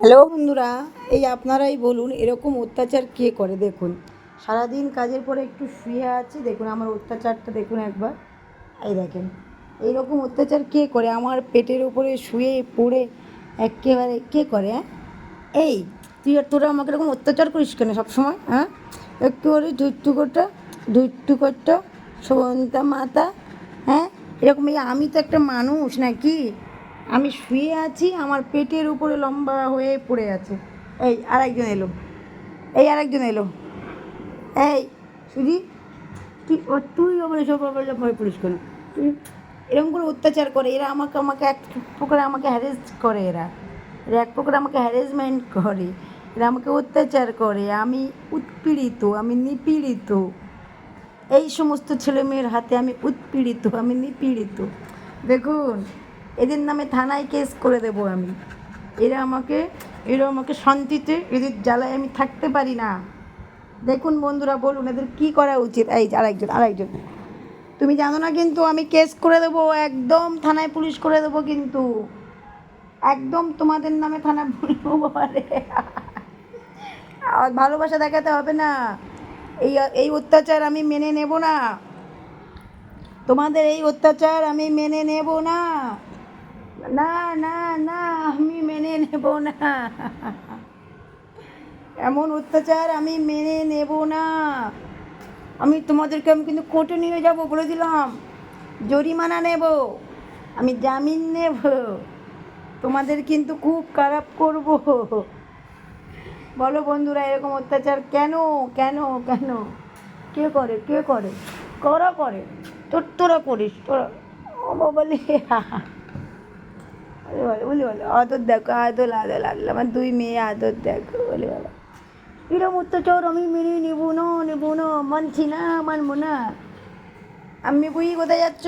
Hello বন্ধুরা, এই আপনারাই বলুন এরকম অত্যাচার কে করে? দেখুন, সারাদিন কাজের পরে একটু শুয়ে আছি। দেখুন, আমার অত্যাচারটা দেখুন একবার। এই দেখেন, এইরকম অত্যাচার কে করে? আমার পেটের উপরে শুয়ে পড়ে একেবারে কে করে হ্যাঁ? এই, তুই আর তোরা আমাকে এরকম অত্যাচার করিস কেন সবসময় হ্যাঁ? একেবারে ধুট্টু করটা ধুট্টু করটা সন্তা মাতা হ্যাঁ? এরকম এই আমি তো একটা মানুষ নাকি? আমি শুয়ে আছি, আমার পেটের উপরে লম্বা হয়ে পড়ে আছে। এই, আরেকজন এলো। এই, আরেকজন এলো। এই, সুজি, তুই তুই আবার এসব আবার ভয় পড়িস কেন? তুই এরকম করে অত্যাচার করে, এরা আমাকে আমাকে এক প্রকার আমাকে হ্যারেস করে এরা। এরা এক প্রকার আমাকে হ্যারেসমেন্ট করে, এরা আমাকে অত্যাচার করে। আমি উৎপীড়িত, আমি নিপীড়িত। এই সমস্ত ছেলেমেয়ের হাতে আমি উৎপীড়িত, আমি নিপীড়িত। দেখুন এদের নামে থানায় কেস করে দেব আমি। এরা আমাকে এরা আমাকে শান্তিতে, এদের জ্বালায় আমি থাকতে পারি না। দেখুন বন্ধুরা, বলুন এদের কি করা উচিত? এই আরেকজন আরেকজন। তুমি জানো না কিন্তু আমি কেস করে দেবো, একদম থানায় পুলিশ করে দেবো কিন্তু। একদম তোমাদের নামে থানা বলব আর ভালোবাসা দেখাতে হবে না। এই এই অত্যাচার আমি মেনে নেব না। তোমাদের এই অত্যাচার আমি মেনে নেব না। না না না, আমি মেনে নেব না। এমন অত্যাচার আমি মেনে নেব না। আমি তোমাদেরকে, আমি কিন্তু কোর্টে নিয়ে যাব বলে দিলাম। জরিমানা নেব। আমি জামিন নেব। তোমাদের কিন্তু খুব খারাপ করব। বলো বন্ধুরা, এরকম অত্যাচার কেন কেন কেন? কে করে কে করে? করা করে? তোর, তোরা করিস, তোরা। ও বলে বলে বলে বলে, আদর দেখো আদল আদল আদল আমার দুই মেয়ে আদর দেখো, বলে বলে। এরকম অত্যাচার আমি মেনে নেব না নেব না মানছি না মানবো না আমি বুঝি কোথায় যাচ্ছ?